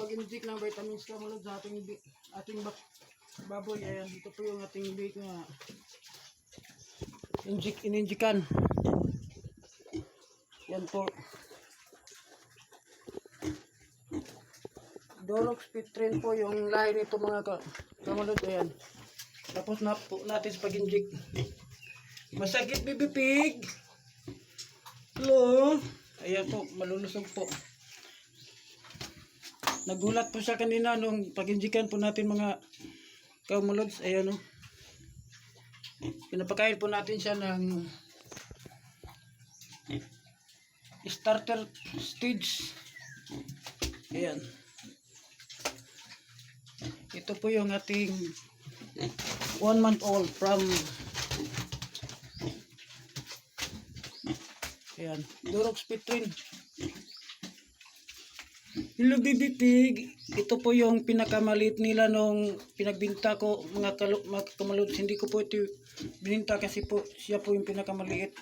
pag-inject ng vitamins ka mula sa ating, ating bak baboy. Ayan, dito po yung ating bake na inject, ininjikan. Yan po. Dorox Pitrin po yung lahi nito mga ka kamalod. Ayan. Tapos na po natin sa pag-inject. Masakit bibipig. Hello. Ayan po, malulusog po. Nagulat po siya kanina nung pag-injikan po natin mga kamulods. Ayan o. Pinapakain po natin siya ng starter stage. Ayan. Ito po yung ating one month old from Ayan, Durox Pitrin. Hello baby pig. Ito po yung pinakamaliit nila nung pinagbinta ko mga, kamaluts. Hindi ko po ito bininta kasi po siya po yung pinakamaliit.